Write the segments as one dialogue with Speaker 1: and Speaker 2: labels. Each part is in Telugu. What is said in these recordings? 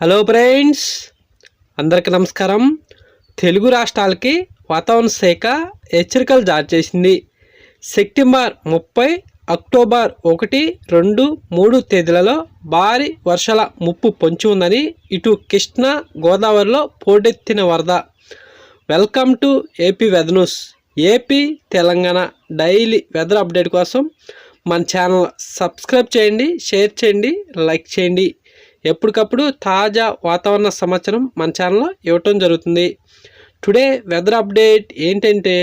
Speaker 1: హలో ఫ్రెండ్స్ అందరికీ నమస్కారం. తెలుగు రాష్ట్రాలకి వాతావరణ శాఖ హెచ్చరికలు జారీ చేసింది. సెప్టెంబర్ ముప్పై అక్టోబర్ ఒకటి రెండు మూడు తేదీలలో భారీ వర్షాల ముప్పు పొంచి ఉందని ఇటు కృష్ణా గోదావరిలో పోటెత్తిన వరద. Welcome to AP weather news AP Telangana daily weather update కోసం మన ఛానల్ సబ్స్క్రైబ్ చేయండి షేర్ చేయండి లైక్ చేయండి. ఎప్పటికప్పుడు తాజా వాతావరణ సమాచారం మన ఛానల్లో ఇవ్వటం జరుగుతుంది. టుడే వెదర్ అప్డేట్ ఏంటంటే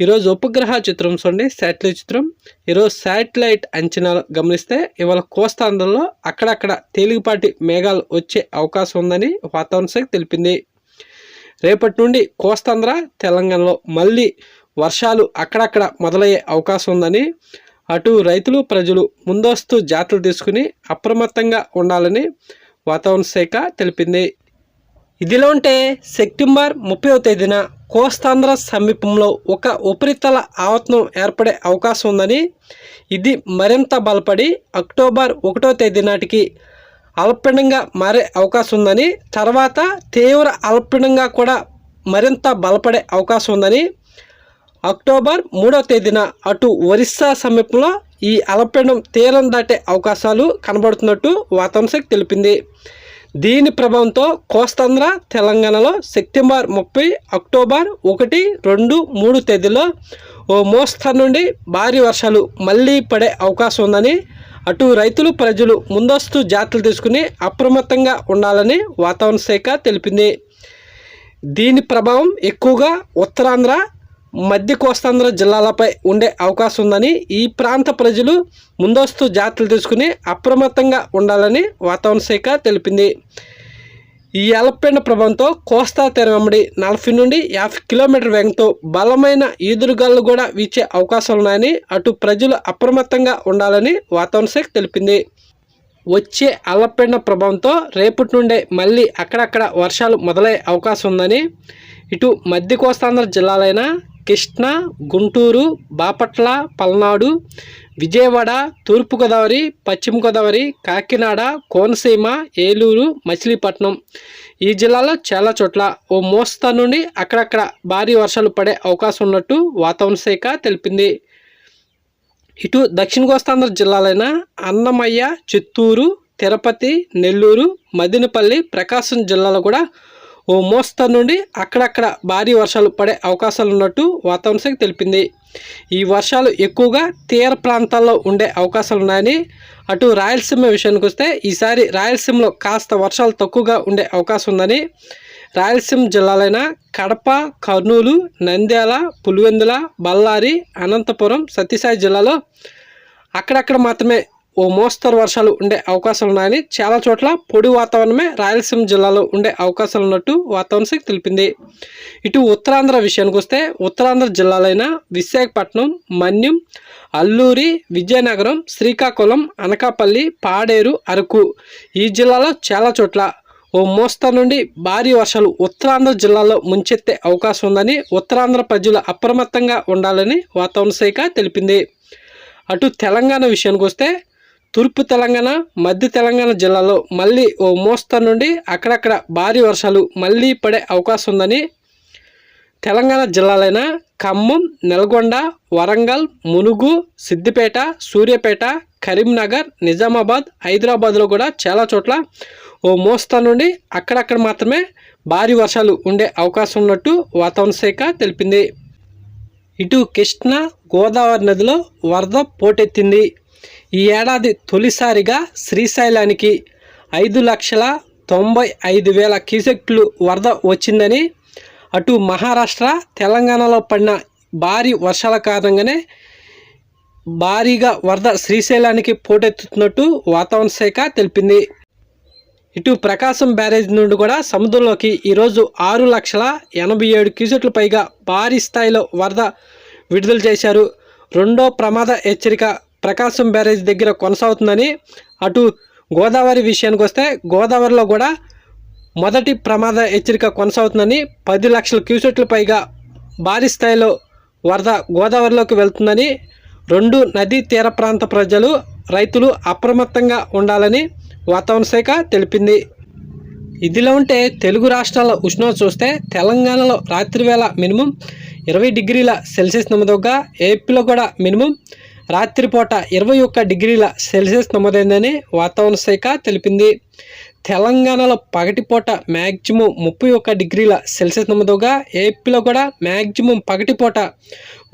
Speaker 1: ఈరోజు ఉపగ్రహ చిత్రం చూడండి శాటిలైట్ చిత్రం. ఈరోజు శాటిలైట్ అంచనాలు గమనిస్తే ఇవాళ కోస్తాంధ్రలో అక్కడక్కడ తేలికపాటి మేఘాలు వచ్చే అవకాశం ఉందని వాతావరణ శాఖ తెలిపింది. రేపటి నుండి కోస్తాంధ్ర తెలంగాణలో మళ్ళీ వర్షాలు అక్కడక్కడ మొదలయ్యే అవకాశం ఉందని అటు రైతులు ప్రజలు ముందస్తు జాగ్రత్తలు తీసుకుని అప్రమత్తంగా ఉండాలని వాతావరణ శాఖ తెలిపింది. ఇదిలో ఉంటే సెప్టెంబర్ ముప్పైవ తేదీన కోస్తాంధ్ర సమీపంలో ఒక ఉపరితల ఆవర్తనం ఏర్పడే అవకాశం ఉందని ఇది మరింత బలపడి అక్టోబర్ ఒకటో తేదీ నాటికి అల్పీడంగా మారే అవకాశం ఉందని తర్వాత తీవ్ర అల్పీడంగా కూడా మరింత బలపడే అవకాశం ఉందని అక్టోబర్ మూడో తేదీన అటు ఒరిస్సా సమీపంలో ఈ అల్పపీడనం తీరం దాటే అవకాశాలు కనబడుతున్నట్టు వాతావరణ తెలిపింది. దీని ప్రభావంతో కోస్తాంధ్ర తెలంగాణలో సెప్టెంబర్ ముప్పై అక్టోబర్ ఒకటి రెండు మూడు తేదీలో ఓ మోస్తరు నుండి భారీ వర్షాలు మళ్ళీ పడే అవకాశం ఉందని అటు రైతులు ప్రజలు ముందస్తు జాగ్రత్తలు తీసుకుని అప్రమత్తంగా ఉండాలని వాతావరణ శాఖ తెలిపింది. దీని ప్రభావం ఎక్కువగా ఉత్తరాంధ్ర మధ్య కోస్తాంధ్ర జిల్లాలపై ఉండే అవకాశం ఉందని ఈ ప్రాంత ప్రజలు ముందస్తు జాగ్రత్తలు తీసుకుని అప్రమత్తంగా ఉండాలని వాతావరణ శాఖ తెలిపింది. ఈ అల్పపీడన ప్రభావంతో కోస్తా తీరం వెంబడి నలభై నుండి యాభై కిలోమీటర్ వేగంతో బలమైన ఈదురుగాలు కూడా వీచే అవకాశాలు ఉన్నాయని అటు ప్రజలు అప్రమత్తంగా ఉండాలని వాతావరణ శాఖ తెలిపింది. వచ్చే అల్లపీడన ప్రభావంతో రేపటి నుండే మళ్ళీ అక్కడక్కడ వర్షాలు మొదలయ్యే అవకాశం ఉందని ఇటు మధ్య కోస్తాంధ్ర జిల్లాలైన కృష్ణా గుంటూరు బాపట్ల పల్నాడు విజయవాడ తూర్పుగోదావరి పశ్చిమ గోదావరి కాకినాడ కోనసీమ ఏలూరు మచిలీపట్నం. ఈ జిల్లాలో చాలా చోట్ల ఓ మోస్తా నుండి అక్కడక్కడ భారీ వర్షాలు పడే అవకాశం ఉన్నట్టు వాతావరణ శాఖ తెలిపింది. ఇటు దక్షిణ కోస్తాంధ్ర జిల్లాలైన అన్నమయ్య చిత్తూరు తిరుపతి నెల్లూరు మదినపల్లి ప్రకాశం జిల్లాలో కూడా ఓ మోస్తరు నుండి అక్కడక్కడ భారీ వర్షాలు పడే అవకాశాలు ఉన్నట్టు వాతావరణ శాఖ తెలిపింది. ఈ వర్షాలు ఎక్కువగా తీర ప్రాంతాల్లో ఉండే అవకాశాలు ఉన్నాయని అటు రాయలసీమ విషయానికి వస్తే ఈసారి రాయలసీమలో కాస్త వర్షాలు తక్కువగా ఉండే అవకాశం ఉందని రాయలసీమ జిల్లాలైన కడప కర్నూలు నంద్యాల పులివెందుల బళ్ళారి అనంతపురం సత్యసాయి జిల్లాలో అక్కడక్కడ మాత్రమే ఓ మోస్తరు వర్షాలు ఉండే అవకాశాలు ఉన్నాయని చాలా చోట్ల పొడి వాతావరణమే రాయలసీమ జిల్లాలో ఉండే అవకాశాలు ఉన్నట్టు వాతావరణ శాఖ తెలిపింది. ఇటు ఉత్తరాంధ్ర విషయానికి వస్తే ఉత్తరాంధ్ర జిల్లాలైన విశాఖపట్నం మన్యం అల్లూరి విజయనగరం శ్రీకాకుళం అనకాపల్లి పాడేరు అరకు ఈ జిల్లాలో చాలా చోట్ల ఓ మోస్తరు నుండి భారీ వర్షాలు ఉత్తరాంధ్ర జిల్లాలో ముంచెత్తే అవకాశం ఉందని ఉత్తరాంధ్ర ప్రజలు అప్రమత్తంగా ఉండాలని వాతావరణ శాఖ తెలిపింది. అటు తెలంగాణ విషయానికి వస్తే తూర్పు తెలంగాణ మధ్య తెలంగాణ జిల్లాలో మళ్ళీ ఓ మోస్తరు నుండి అక్కడక్కడ భారీ వర్షాలు మళ్ళీ పడే అవకాశం ఉందని తెలంగాణ జిల్లాలైన ఖమ్మం నల్గొండ వరంగల్ మునుగు సిద్దిపేట సూర్యాపేట కరీంనగర్ నిజామాబాద్ హైదరాబాద్లో కూడా చాలా చోట్ల ఓ మోస్తరు నుండి అక్కడక్కడ మాత్రమే భారీ వర్షాలు ఉండే అవకాశం ఉన్నట్టు వాతావరణ శాఖ తెలిపింది. ఇటు కృష్ణా గోదావరి నదిలో వరద పోటెత్తింది. ఈ ఏడాది తొలిసారిగా శ్రీశైలానికి ఐదు లక్షల తొంభై ఐదు వేల క్యూసెక్లు వరద వచ్చిందని అటు మహారాష్ట్ర తెలంగాణలో పడిన భారీ వర్షాల కారణంగానే భారీగా వరద శ్రీశైలానికి పోటెత్తుతున్నట్టు వాతావరణ శాఖ తెలిపింది. ఇటు ప్రకాశం బ్యారేజ్ నుండి కూడా సముద్రంలోకి ఈరోజు ఆరు లక్షల ఎనభై ఏడు క్యూసెట్ల పైగా భారీ స్థాయిలో వరద విడుదల చేశారు. రెండో ప్రమాద హెచ్చరిక ప్రకాశం బ్యారేజ్ దగ్గర కొనసాగుతుందని అటు గోదావరి విషయానికి వస్తే గోదావరిలో కూడా మొదటి ప్రమాద హెచ్చరిక కొనసాగుతుందని పది లక్షల క్యూసెట్ల పైగా భారీ స్థాయిలో వరద గోదావరిలోకి వెళ్తుందని రెండు నదీ తీర ప్రాంత ప్రజలు రైతులు అప్రమత్తంగా ఉండాలని వాతావరణ శాఖ తెలిపింది. ఇదిలో ఉంటే తెలుగు రాష్ట్రాల ఉష్ణోగ్రత చూస్తే తెలంగాణలో రాత్రి వేళ మినిమం ఇరవై డిగ్రీల సెల్సియస్ నమోదవగా ఏపీలో కూడా మినిమం రాత్రిపూట ఇరవై ఒక్క డిగ్రీల సెల్సియస్ నమోదైందని వాతావరణ శాఖ తెలిపింది. తెలంగాణలో పగటిపూట మ్యాక్సిమం ముప్పై ఒక్క డిగ్రీల సెల్సియస్ నమోదవగా ఏపీలో కూడా మ్యాక్సిమం పగటిపూట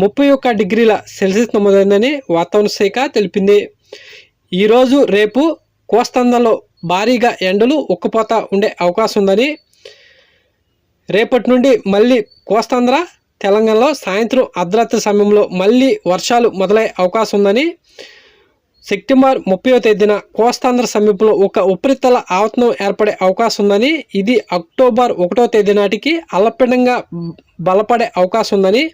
Speaker 1: ముప్పై ఒక్క డిగ్రీల సెల్సియస్ నమోదైందని వాతావరణ శాఖ తెలిపింది. ఈరోజు రేపు కోస్తాంధ్రలో భారీగా ఎండలు ఉక్కపోత ఉండే అవకాశం ఉందని రేపటి నుండి మళ్ళీ కోస్తాంధ్ర తెలంగాణలో సాయంత్రం అర్ధరాత్రి సమయంలో మళ్ళీ వర్షాలు మొదలయ్యే అవకాశం ఉందని సెప్టెంబర్ ముప్పైవ తేదీన కోస్తాంధ్ర సమీపంలో ఒక ఉపరితల ఆవతనం ఏర్పడే అవకాశం ఉందని ఇది అక్టోబర్ ఒకటో తేదీ నాటికి అల్లపిండంగా బలపడే అవకాశం ఉందని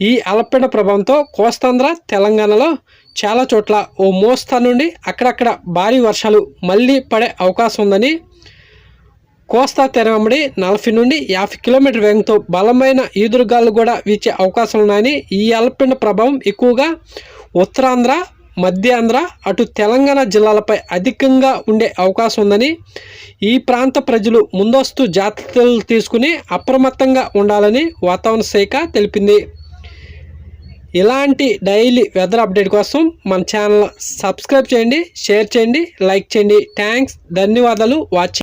Speaker 1: ఈ అల్లపిండ ప్రభావంతో కోస్తాంధ్ర తెలంగాణలో చాలా చోట్ల ఓ మోస్తా నుండి అక్కడక్కడ భారీ వర్షాలు మళ్ళీ పడే అవకాశం ఉందని కోస్తా తెరవెంబడి నలభై నుండి యాభై కిలోమీటర్ వేగంతో బలమైన ఈదురుగాలు కూడా వీచే అవకాశాలు ఉన్నాయని ఈ అల్పపిండ ప్రభావం ఎక్కువగా ఉత్తరాంధ్ర మధ్యాంధ్ర అటు తెలంగాణ జిల్లాలపై అధికంగా ఉండే అవకాశం ఉందని ఈ ప్రాంత ప్రజలు ముందస్తు జాగ్రత్తలు తీసుకుని అప్రమత్తంగా ఉండాలని వాతావరణ శాఖ తెలిపింది. ఇలాంటి డైలీ వెదర్ అప్డేట్ కోసం మన ఛానల్ సబ్స్క్రైబ్ చేయండి షేర్ చేయండి లైక్ చేయండి. థ్యాంక్స్ ధన్యవాదాలు. వాచింగ్